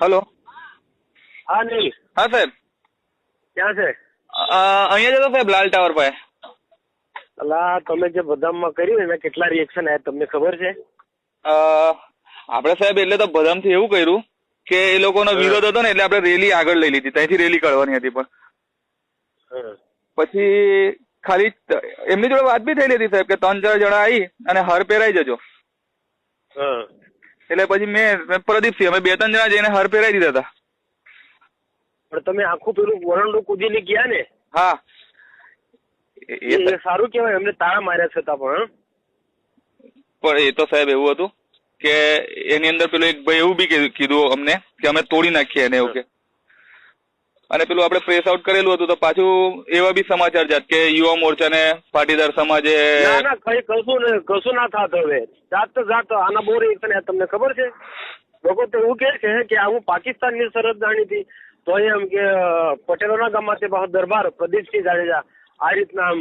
Hello. હા નહીં હા સાહેબ. ક્યાં છે? અહીંયા જતો સાહેબ લાલ ટાવર પાસે. અલા તમે જે બદામમાં કર્યું એના કેટલા રિએક્શન આવ્યા તમને ખબર છે? આપણે સાહેબ એટલે તો બદામથી એવું કર્યું કે એ લોકોનો વિરોધ હતો ને એટલે આપણે રેલી આગળ લઈ લીધી. ત્યાંથી રેલી કરવાની હતી પણ. પછી ખાલી એમની જોડે વાત બી થયેલી હતી સાહેબ કે ત્રણ ચાર જણા આવી અને હાર પહેરાઈ જજો. હા. એટલે પછી મેં પ્રદીપસિંહ અમે બે ત્રણ જણા જઈને હાર પહેરાવી દીધા હતા. પણ તમે આખું પેલું વરંડું કૂદીને ગયા ને? હા. એ- સારું કહેવાય એમને તાળા માર્યા છતાં પણ પણ એ તો સાહેબ એવું હતું કે એની અંદર પેલું એક ભાઈ એવું બી કીધું- કીધું અમને કે અમે તોડી નાખીએ એને એવું કે. અને પેલું આપણે પ્રેસ આઉટ કરેલું હતું તો પાછું એવા બી સમાચાર જાત કે યુવા મોરચાને પાટીદાર સમાજે ના ના કઈ કશું ને કશું ના થાત હવે. જાત તો જાત આના બોર તમને ખબર છે? લોકો તો એવું કહે છે કે આ હું પાકિસ્તાનની સરહદ જાણીતી તો એમ કે પટેલોના ગામમાંથી બહાર દરબાર પ્રદીપસિંહ જાડેજા આ રીતના આમ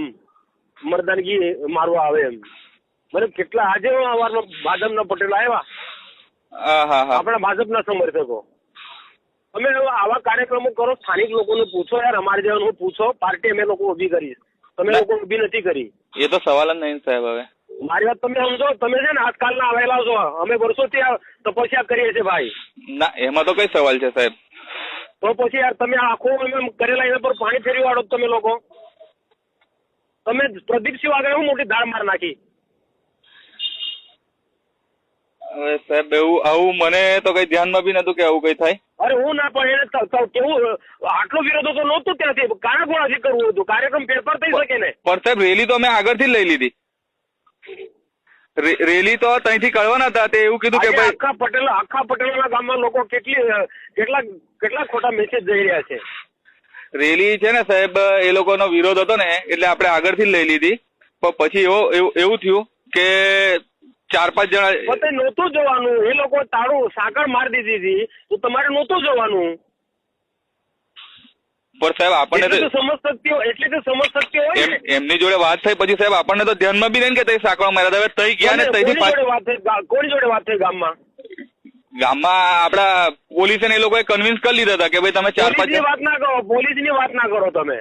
મરદાનગી મારવા આવે એમ. મને કેટલા આજે અવારમાં ભાજપના પટેલો આવ્યા. હા હા હા. આપણા ભાજપના સમર્થકો. અમે કાર્યક્રમો કરો સ્થાનિક લોકોને પૂછો યાર અમારે જેવાનું પૂછો પાર્ટી અમે લોકો ઊભી કરી તમે લોકો ઊભી નથી કરી. એ તો સવાલ જ નહીં સાહેબ હવે. મારી વાત તમે સમજો તમે છે ને આજકાલના આવેલા છો અમે વર્ષોથી આ તપસ્યા કરીએ છીએ ભાઈ. ના એમાં તો કઈ સવાલ છે સાહેબ? તો પછી યાર તમે આખું એમ કરેલા એના પર પાણી ફેરવી વાળો તમે લોકો. તમે પ્રદીપસિંહ આગળ હું મોટી ધાર માર નાખી. હવે સાહેબ એવું આવું મને તો કઈ ધ્યાનમાં બી નતું કે આવું કઈ થાય. અરે હું ના પણ એને કેવું આટલો વિરોધ તો નહોતું ત્યાંથી. કારણ કોણાથી કરવું હતું? કાર્યક્રમ ફેરફાર થઈ શકે ને? પણ સાહેબ રેલી તો મેં આગળથી જ લઈ લીધી. રેલી તો ત્યાંથી કાઢવાના હતા તે એવું કીધું કે ભાઈ આખા પટેલ આખા પટેલના ગામમાં લોકો કેટલી કેટલા કેટલા ખોટા મેસેજ જઈ રહ્યા છે? રેલી છે ને સાહેબ એ લોકોનો વિરોધ હતો ને એટલે આપણે આગળથી જ લઈ લીધી. પણ પછી એવું એવું થયું કે ચાર પાંચ જણા પોતે નહોતું જવાનું. એ લોકો તારું સાંકળ મારી દીધી હતી. તો તમારે નહોતું જવાનું. પણ સાહેબ આપણને તો તો સમજ શક્તિ હોય એટલે તો સમજ શક્તિ હોય એમની જોડે વાત થઈ. પછી સાહેબ આપણને તો ધ્યાનમાં બી નહીં કે તઈ સાંકળો માર્યા. હવે તઈ ગયા ને તઈ જોડે વાત થઈ? કોની જોડે વાત થઈ ગામમાં? ગામમાં આપડા પોલીસ ને એ લોકોએ કન્વિન્સ કરી લીધા હતા કે ભાઈ તમે ચાર પાંચ વાત ના કરો. પોલીસની વાત ના કરો તમે.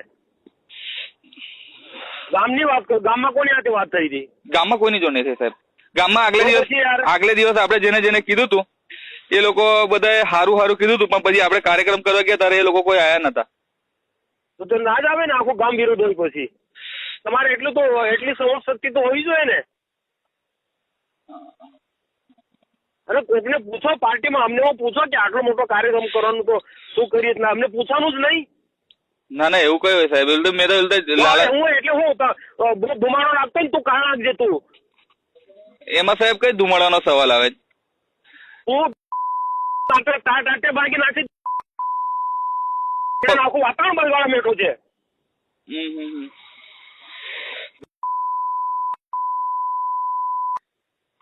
ગામની વાત કરો. ગામમાં કોની સાથે વાત થઈ હતી? ગામમાં કોઈની જોડે નથી સાહેબ. ગામમાં આગલે દિવસ આગલે દિવસ આપણે જેને જેને કીધું હતું એ લોકો બધાએ હારું હારું કીધું હતું પણ પછી આપણે કાર્યક્રમ કરવા ગયા ત્યારે એ લોકો કોઈ આયા નતા. તો તો ના જ આવે ને આખું ગામ વિરોધ હોય પછી. તમારે એટલું તો એટલી સમજ શક્તિ તો હોવી જોઈએ ને. અરે કોકને પૂછો પાર્ટીમાં અમને પૂછો કે આટલો મોટો કાર્યક્રમ કરવાનું તો શું કરીએ એટલે અમને પૂછવાનું જ નહીં. ના ના એવું કઈ હોય સાહેબ. મેં તો એવું હું એટલે હું બહુ ધુમાડો નાખતો ને તું કાં નાખજે તું. એમાં સાહેબ કઈ ધુમાડાનો સવાલ આવે તાટે તા- તાટે ભાગી નાખી આખું વાતાવરણ બગાડવા બેઠું છે.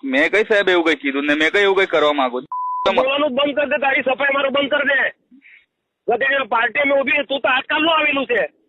મેં કઈ સાહેબ એવું કઈ કીધું ને મેં કઈ એવું કઈ કરવા માંગુ? બોલવાનું બંધ કરી દે તારી સફાઈ મારું બંધ કરી દે. પાર્ટી મેં ઊભી તું તો આજકાલનું આવેલું છે.